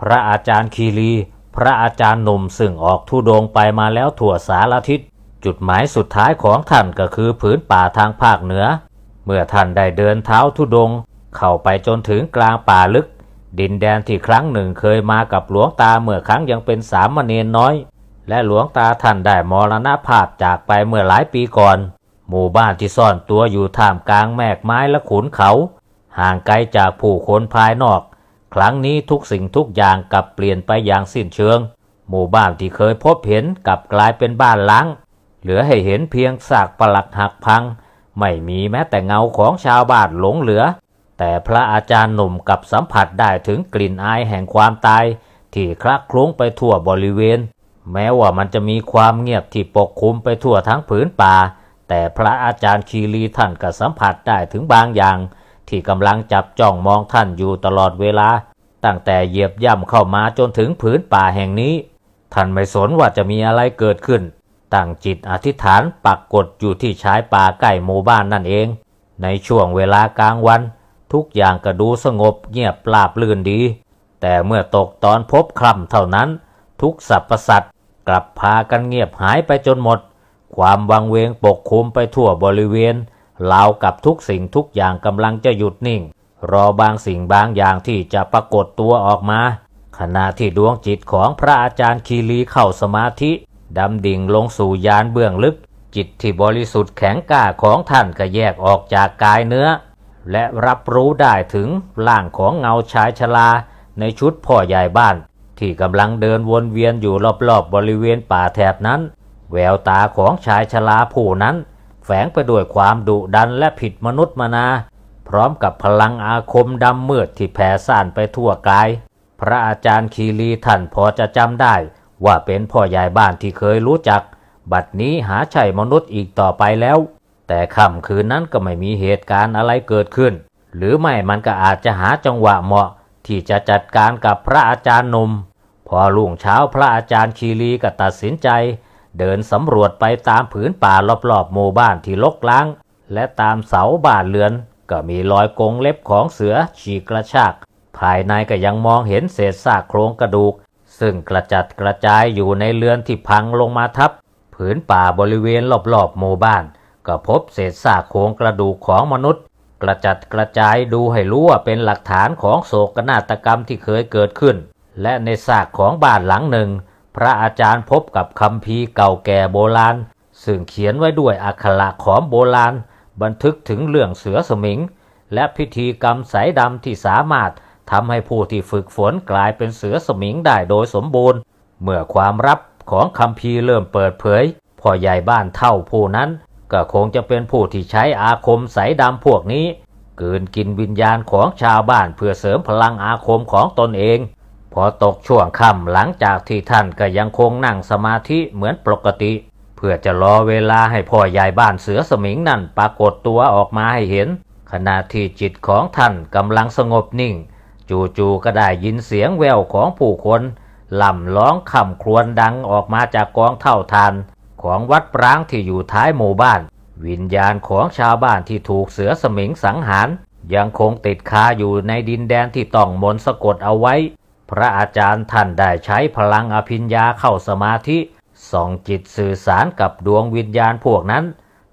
พระอาจารย์คีรี พระอาจารย์หนุ่มซึ่งออกทุดงไปมาแล้วทั่วสารทิศ จุดหมายสุดท้ายของท่านก็คือผืนป่าทางภาคเหนือ เมื่อท่านได้เดินเท้าทุดง เข้าไปจนถึงกลางป่าลึก ดินแดนที่ครั้งหนึ่งเคยมากับหลวงตาเมื่อครั้งยังเป็นสามเณรน้อย และหลวงตาท่านได้มรณภาพจากไปเมื่อหลายปีก่อน หมู่บ้านที่ซ่อนตัวอยู่ท่ามกลางแมกไม้และขุนเขา ห่างไกลจากผู้คนภายนอก ครั้งนี้ทุกสิ่งทุกอย่างกลับเปลี่ยนไปอย่างสิ้นเชิง หมู่บ้านที่เคยพบเห็นกลับกลายเป็นบ้านล้าง เหลือให้เห็นเพียงซากปลักหักพัง ไม่มีแม้แต่เงาของชาวบ้านหลงเหลือ แต่พระอาจารย์หนุ่มกับสัมผัสได้ถึงกลิ่นอายแห่งความตาย ที่คลักคลุ้งไปทั่วบริเวณ แม้ว่ามันจะมีความเงียบที่ปกคลุมไปทั่วทั้งผืนป่า แต่พระอาจารย์คีรีท่านก็สัมผัสได้ถึงบางอย่าง ที่กำลังจับจ้องมองท่านอยู่ตลอดเวลา ตั้งแต่เหยียบย่ำเข้ามาจนถึงผืนป่าแห่งนี้ ท่านไม่สนว่าจะมีอะไรเกิดขึ้น ตั้งจิตอธิษฐานปักกดอยู่ที่ชายป่าใกล้หมู่บ้านนั่นเอง ในช่วงเวลากลางวัน ทุกอย่างก็ดูสงบเงียบปราบลื่นดี แต่เมื่อตกตอนพบคลำเท่านั้น ทุกสรรพสัตว์กลับพากันเงียบหายไปจนหมด ความวังเวงปกคลุมไปทั่วบริเวณ ราวกับทุกสิ่งทุกอย่างกำลังจะหยุดนิ่ง รอบางสิ่งบางอย่างที่จะปรากฏตัวออกมา ขณะที่ดวงจิตของพระอาจารย์คีรีเข้าสมาธิดำดิ่งลงสู่ยานเบื้องลึก จิตที่บริสุทธิ์แข็งกล้าของท่านก็แยกออกจากกายเนื้อ และรับรู้ได้ถึงร่างของเงาชายชราในชุดพ่อใหญ่บ้าน ที่กำลังเดินวนเวียนอยู่รอบๆบบริเวณป่าแถบนั้น แววตาของชายชราผู้นั้น ฝงไปด้วยความดุดันและผิดมนุษย์มานา พร้อมกับพลังอาคมดำมืดที่แผ่ซ่านไปทั่วกาย พระอาจารย์คีรีท่านพอจะจำได้ ว่าเป็นพ่อใหญ่บ้านที่เคยรู้จัก บัดนี้หาใช่มนุษย์อีกต่อไปแล้ว แต่ค่ำคืนนั้นก็ไม่มีเหตุการณ์อะไรเกิดขึ้น หรือไม่มันก็อาจจะหาจังหวะเหมาะ ที่จะจัดการกับพระอาจารย์นมพอรุ่งเช้าพระอาจารย์คีรีก็ตัดสินใจ เดินสำรวจไปตามผืนป่ารอบๆหมู่บ้านที่ลกล้าง และตามเสาบ้านเรือน ก็มีรอยกงเล็บของเสือฉีกกระชาก ภายในก็ยังมองเห็นเศษซากโครงกระดูก ซึ่งกระจัดกระจายอยู่ในเรือนที่พังลงมาทับ ผืนป่าบริเวณรอบๆหมู่บ้าน ก็พบเศษซากโครงกระดูกของมนุษย์ กระจัดกระจายดูให้รู้ว่าเป็นหลักฐานของโศกนาฏกรรมที่เคยเกิดขึ้น และในซากของบ้านหลังหนึ่ง พระอาจารย์พบกับคำพีเก่าแก่โบราณ ซึ่งเขียนไว้ด้วยอักขระของโบราณ บันทึกถึงเรื่องเสือสมิง และพิธีกรรมสายดำที่สามารถทำให้ผู้ที่ฝึกฝนกลายเป็นเสือสมิงได้โดยสมบูรณ์ เมื่อความลับของคำพีเริ่มเปิดเผยพ่อใหญ่บ้านเท่าผู้นั้น ก็คงจะเป็นผู้ที่ใช้อาคมสายดำพวกนี้เกินกินวิญญาณของชาวบ้านเพื่อเสริมพลังอาคมของตนเอง อตกช่วงค่ำหลังจากที่ท่านก็ยังคงนั่งสมาธิเหมือนปกติ เพื่อจะรอเวลาให้พ่อใหญ่บ้านเสือสมิงนั่นปรากฏตัวออกมาให้เห็น ขณะที่จิตของท่านกำลังสงบนิ่ง จู่ๆก็ได้ยินเสียงแววของผู้คนล่ำร้องคำครวญดังออกมาจากกองเท่าทาน ของวัดปรางที่อยู่ท้ายหมู่บ้าน วิญญาณของชาวบ้านที่ถูกเสือสมิงสังหาร ยังคงติดคาอยู่ในดินแดนที่ต้องมนต์สะกดเอาไว้ พระอาจารย์ท่านได้ใช้พลังอภิญญาเข้าสมาธิส่องจิตสื่อสารกับดวงวิญญาณพวกนั้น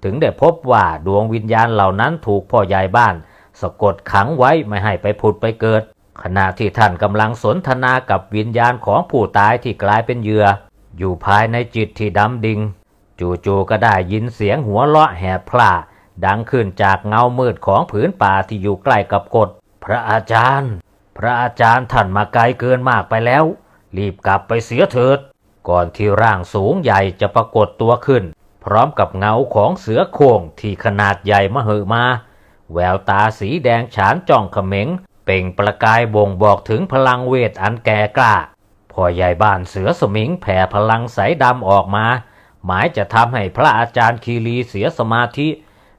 ถึงได้พบว่าดวงวิญญาณเหล่านั้นถูกพ่อใหญ่บ้าน สะกดขังไว้ไม่ให้ไปผุดไปเกิด ขณะที่ท่านกำลังสนทนากับวิญญาณของผู้ตายที่กลายเป็นเหยื่อ อยู่ภายในจิตที่ดำดิ่งจู่ๆก็ได้ยินเสียงหัวเราะแหบพล่าดังขึ้นจากเงามืดของผืนป่าที่อยู่ใกล้กับกฎพระอาจารย์ พระอาจารย์ท่านมาไกลเกินมากไปแล้ว รีบกลับไปเสียเถิด ก่อนที่ร่างสูงใหญ่จะปรากฏตัวขึ้น พร้อมกับเงาของเสือโคร่งที่ขนาดใหญ่มหึมา แววตาสีแดงฉานจ้องเขม็ง เป่งประกายบ่งบอกถึงพลังเวทอันแก่กล้าพ่อใหญ่บ้านเสือสมิงแผ่พลังสายดำออกมา หมายจะทำให้พระอาจารย์คีรีเสียสมาธิ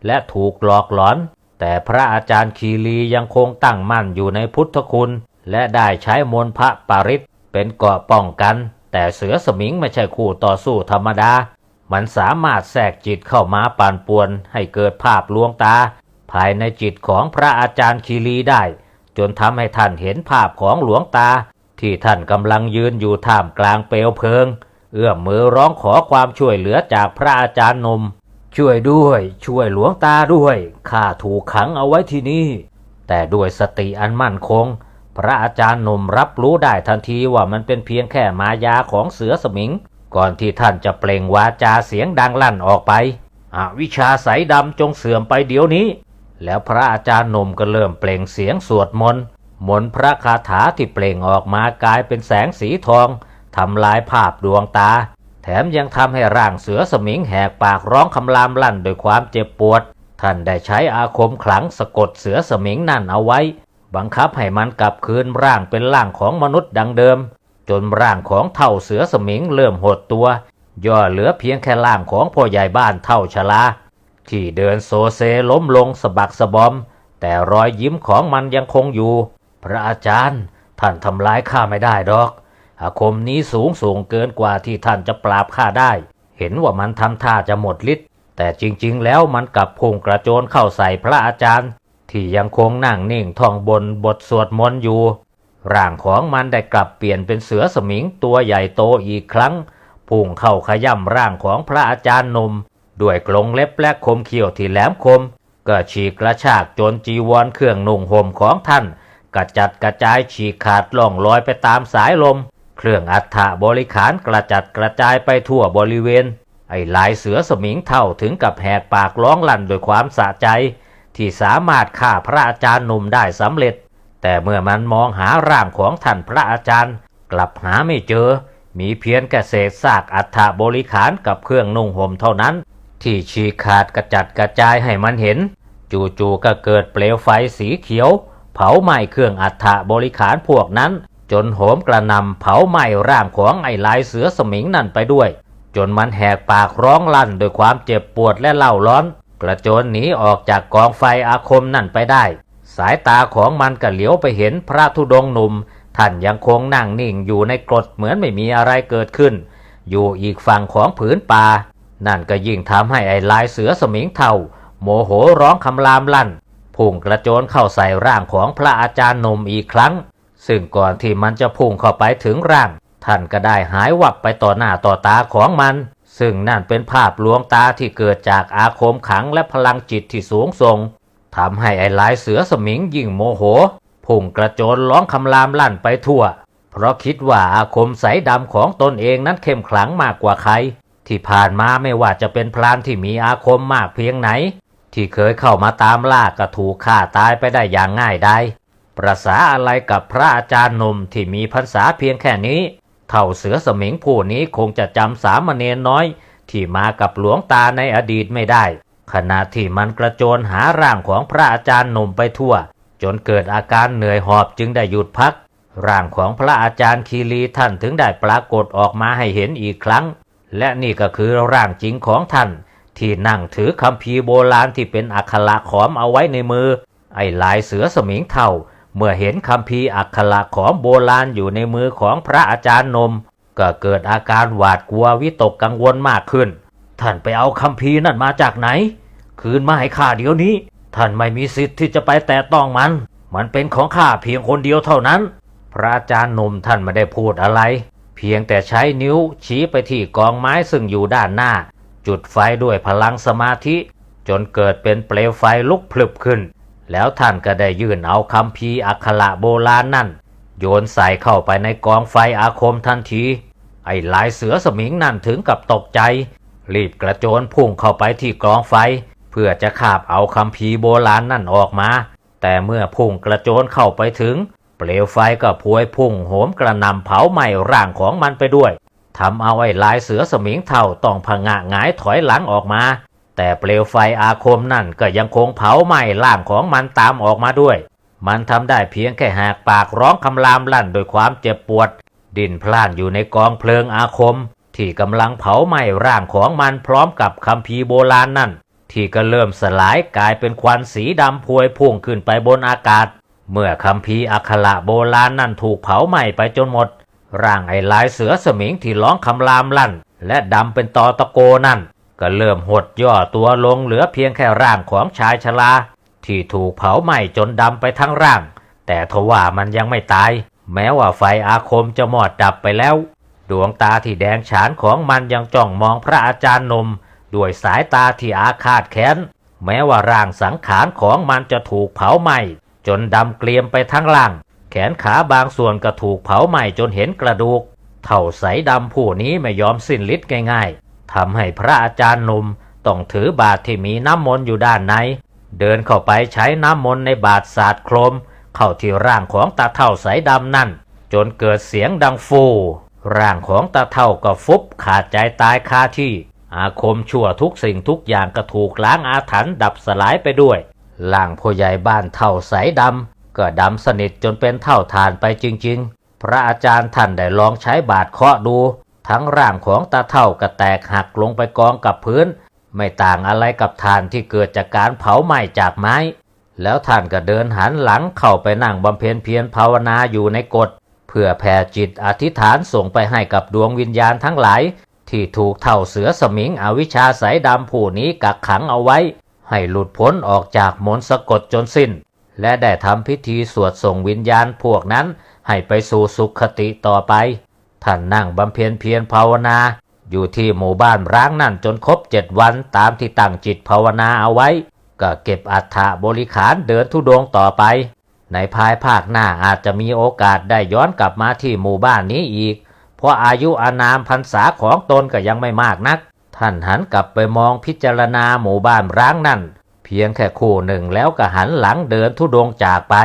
และถูกหลอกหลอน แต่พระอาจารย์คีรียังคงตั้งมั่นอยู่ในพุทธคุณ และได้ใช้มนพระปาริตเป็นเกราะป้องกัน แต่เสือสมิงไม่ใช่คู่ต่อสู้ธรรมดา มันสามารถแทรกจิตเข้ามาปั่นป่วนให้เกิดภาพลวงตา ภายในจิตของพระอาจารย์คีรีได้ จนทำให้ท่านเห็นภาพของหลวงตา ที่ท่านกำลังยืนอยู่ท่ามกลางเปลวเพลิง เอื้อมมือร้องขอความช่วยเหลือจากพระอาจารย์นม ช่วยด้วย ช่วยหลวงตาด้วยข้าถูกขังเอาไว้ที่นี่ แต่ด้วยสติอันมั่นคง พระอาจารย์หนุ่มรับรู้ได้ทันทีว่ามันเป็นเพียงแค่มายาของเสือสมิง ก่อนที่ท่านจะเปล่งวาจาเสียงดังลั่นออกไปอวิชาสายดำจงเสื่อมไปเดี๋ยวนี้ แล้วพระอาจารย์หนุ่มก็เริ่มเปล่งเสียงสวดมนต์มนต์พระคาถาที่เปล่งออกมากลายเป็นแสงสีทองทำลายภาพดวงตา แถมยังทำให้ร่างเสือสมิงแหกปากร้องคำรามลั่นด้วยความเจ็บปวด ท่านได้ใช้อาคมขลังสะกดเสือสมิงนั่นเอาไว้ บังคับให้มันกลับคืนร่างเป็นร่างของมนุษย์ดังเดิม จนร่างของเท่าเสือสมิงเริ่มหดตัว ย่อเหลือเพียงแค่ร่างของพ่อใหญ่บ้านเท่าชลาที่เดินโซเซล้มลงสะบักสะบอม แต่รอยยิ้มของมันยังคงอยู่ พระอาจารย์ ท่านทำร้ายข้าไม่ได้ดอก อาคมนี้สูงส่งเกินกว่าที่ท่านจะปราบข้าได้ เห็นว่ามันทำท่าจะหมดฤทธิ์แต่จริงๆ แล้วมันกลับพุ่งกระโจนเข้าใส่พระอาจารย์ ที่ยังคงนั่งนิ่งท่องบนบทสวดมนต์อยู่ ร่างของมันได้กลับเปลี่ยนเป็นเสือสมิงตัวใหญ่โตอีกครั้ง พุ่งเข้าขย่ำร่างของพระอาจารย์หนุ่มด้วยกรงเล็บและคมเขี้ยวที่แหลมคม ก็ฉีกกระชากจนจีวรเครื่องนุ่งห่มของท่านกระจัดกระจายฉีกขาดล่องลอยไปตามสายลม เครื่องอัฐบริขารกระจัดกระจายไปทั่วบริเวณ ไอ้ลายเสือสมิงเท่าถึงกับแหกปากร้องลั่นด้วยความสะใจ ที่สามารถฆ่าพระอาจารย์หนุ่มได้สำเร็จ แต่เมื่อมันมองหาร่างของท่านพระอาจารย์ กลับหาไม่เจอ มีเพียงแค่เศษซากอัฐบริขารกับเครื่องนุ่งห่มเท่านั้น ที่ฉีกขาดกระจัดกระจายให้มันเห็น จู่ๆก็เกิดเปลวไฟสีเขียว เผาไหม้เครื่องอัฐบริขารพวกนั้น จนโหมกระนำเผาไหม้ร่างของไอ้ลายเสือสมิงนั่นไปด้วย จนมันแหกปากร้องลั่นด้วยความเจ็บปวดและเล่าร้อน กระโจนหนีออกจากกองไฟอาคมนั่นไปได้ สายตาของมันก็เหลียวไปเห็นพระธุดงค์หนุ่ม ท่านยังคงนั่งนิ่งอยู่ในกรดเหมือนไม่มีอะไรเกิดขึ้น อยู่อีกฝั่งของผืนป่านั่นก็ยิ่งทำให้ไอ้ลายเสือสมิงเทาโมโหร้องคำรามลั่นพุ่งกระโจนเข้าใส่ร่างของพระอาจารย์หนุ่มอีกครั้ง ซึ่งก่อนที่มันจะพุ่งเข้าไปถึงร่าง ท่านก็ได้หายวับไปต่อหน้าต่อตาของมัน ซึ่งนั่นเป็นภาพลวงตาที่เกิดจากอาคมขังและพลังจิตที่สูงส่งทำให้ไอ้ลายเสือสมิงยิ่งโมโห พุ่งกระโจนร้องคำรามลั่นไปทั่ว เพราะคิดว่าอาคมใสดำของตนเองนั้นเข้มขลังมากกว่าใคร ที่ผ่านมาไม่ว่าจะเป็นพรานที่มีอาคมมากเพียงไหน ที่เคยเข้ามาตามล่าก็ถูกฆ่าตายไปได้อย่างง่ายได้ ประสาอะไรกับพระอาจารย์นมที่มีพรรษาเพียงแค่นี้ เท่าเสือสมิงผู้นี้คงจะจำสามเณรน้อย ที่มากับหลวงตาในอดีตไม่ได้ ขณะที่มันกระโจนหาร่างของพระอาจารย์นมไปทั่ว จนเกิดอาการเหนื่อยหอบจึงได้หยุดพัก ร่างของพระอาจารย์คีรีท่านถึงได้ปรากฏออกมาให้เห็นอีกครั้ง และนี่ก็คือร่างจริงของท่าน ที่นั่งถือคัมภีโบราณที่เป็นอักขระขอมเอาไว้ในมือ ไอ้ลายเสือสมิงเท่า เมื่อเห็นคัมภีอักขระขอมโบราณอยู่ในมือของพระอาจารย์นม ก็เกิดอาการหวาดกลัววิตกกังวลมากขึ้น ท่านไปเอาคัมภีนั่นมาจากไหน คืนมาให้ข้าเดี๋ยวนี้ ท่านไม่มีสิทธิ์ที่จะไปแตะต้องมัน มันเป็นของข้าเพียงคนเดียวเท่านั้น พระอาจารย์นมท่านไม่ได้พูดอะไร เพียงแต่ใช้นิ้วชี้ไปที่กองไม้ซึ่งอยู่ด้านหน้า จุดไฟด้วยพลังสมาธิ จนเกิดเป็นเปลวไฟลุกพลึบขึ้น แล้วท่านก็ได้ยื่นเอาคัมภีอักขระโบราณนั่น โยนใส่เข้าไปในกองไฟอาคมทันที ไอ้ลายเสือสมิงนั่นถึงกับตกใจ รีบกระโจนพุ่งเข้าไปที่กองไฟ เพื่อจะคาบเอาคัมภีโบราณนั่นออกมา แต่เมื่อพุ่งกระโจนเข้าไปถึง เปลวไฟก็พวยพุ่งโหมกระนำเผาไหม้ร่างของมันไปด้วยทำเอาไอ้ลายเสือสมิงเท่าต้องผงะหงายถอยหลังออกมา แต่เปลวไฟอาคมนั่นก็ยังคงเผาไหม้ร่างของมันตามออกมาด้วย มันทำได้เพียงแค่หากปากร้องคำรามลั่นโดยความเจ็บปวด ดิ้นพล่านอยู่ในกองเพลิงอาคม ที่กำลังเผาไหม้ร่างของมันพร้อมกับคัมภีโบราณนั่น ที่ก็เริ่มสลายกลายเป็นควันสีดำพวยพุ่งขึ้นไปบนอากาศ เมื่อคัมภีอักขระโบราณนั่นถูกเผาไหม้ไปจนหมด ร่างไอ้ลายเสือสมิงที่ร้องคำรามลั่น และดำเป็นตอตะโกนั่น ก็เริ่มหดย่อตัวลงเหลือเพียงแค่ร่างของชายชราที่ถูกเผาไหม้จนดำไปทั้งร่าง แต่ทว่ามันยังไม่ตาย แม้ว่าไฟอาคมจะหมดดับไปแล้ว ดวงตาที่แดงฉานของมันยังจ้องมองพระอาจารย์นม ด้วยสายตาที่อาฆาตแค้น แม้ว่าร่างสังขารของมันจะถูกเผาไหม้จนดำเกลียมไปทั้งล่าง แขนขาบางส่วนก็ถูกเผาไหม้จนเห็นกระดูก เท่าใสดำผู้นี้ไม่ยอมสิ้นฤทธิ์ง่ายๆ ทำให้พระอาจารย์หนุ่มต้องถือบาตรที่มีน้ำมนต์อยู่ด้านใน เดินเข้าไปใช้น้ำมนต์ในบาตรสาดโครม เข้าที่ร่างของตาเท่าใสดำนั่น จนเกิดเสียงดังฟู ร่างของตาเท่าก็ฟุบขาดใจตายคาที่ อาคมชั่วทุกสิ่งทุกอย่างก็ถูกล้างอาถรรพ์ดับสลายไปด้วยร่างพ่อใหญ่บ้านเท่าใสดำก็ดำสนิทจนเป็นเท่าทานไปจริง ๆ พระอาจารย์ท่านได้ลองใช้บาดเคาะดู ทั้งร่างของตาเท่าก็แตกหักลงไปกองกับพื้น ไม่ต่างอะไรกับทานที่เกิดจากการเผาไหม้จากไม้ แล้วท่านก็เดินหันหลังเข้าไปนั่งบำเพ็ญเพียรภาวนาอยู่ในกฎเพื่อแผ่จิตอธิษฐานส่งไปให้กับดวงวิญญาณทั้งหลาย ที่ถูกเท่าเสือสมิงอวิชชาสายดำผู้นี้กักขังเอาไว้ ให้หลุดพ้นออกจากมนสะกดจนสิ้น และได้ทำพิธีสวดส่งวิญญาณพวกนั้นให้ไปสู่สุขคติต่อไป ท่านนั่งบำเพ็ญเพียรภาวนา อยู่ที่หมู่บ้านร้างนั่นจนครบเจ็ดวันตามที่ตั้งจิตภาวนาเอาไว้ ก็เก็บอัฐบริขารเดินทุดงค์ต่อไป ในภายภาคหน้าอาจจะมีโอกาสได้ย้อนกลับมาที่หมู่บ้านนี้อีก เพราะอายุอานามพรรษาของตนก็ยังไม่มากนัก ท่านหันกลับไปมองพิจารณาหมู่บ้านร้างนั่น เพียงแค่คู่หนึ่งแล้วก็หันหลังเดินทุดงค์จากไป